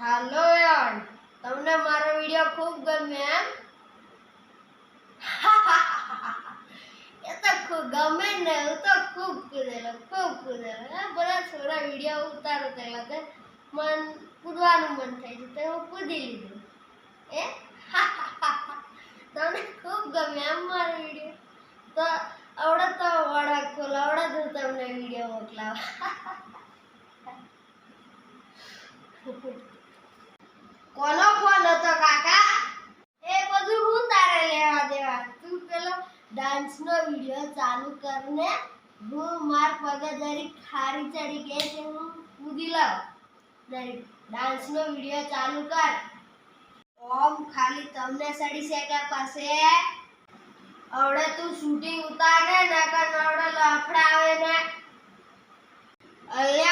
હાલો યાર તમને મારો વીડિયો ખૂબ ગમ્યો એમ? એ તો ખૂબ ગમે ને, હું તો ખૂબ કૂદેલો ખૂબ કૂદેલો એ બધા છોરા વિડિયો ઉતારો તેલા તે મન કૂદવાનું મન થાય છે, તે હું કૂદી લીધું. એ તમને ખૂબ ગમે એમ મારો વીડિયો તો આવડે તો વડા ખોલ તો તમને વીડિયો મોકલાવા. ડાન્સનો વીડિયો ચાલુ કરીને હું માર પગે જરીક ખારી ચડી કે છે, હું કૂદી લઉં જરીક ડાન્સનો વીડિયો ચાલુ કર. ઓમ, ખાલી તમને સડી શેકા પાસે. અવડે તું શૂટિંગ ઉતારે ને કે નવડે લફડાવે ને અલ્યા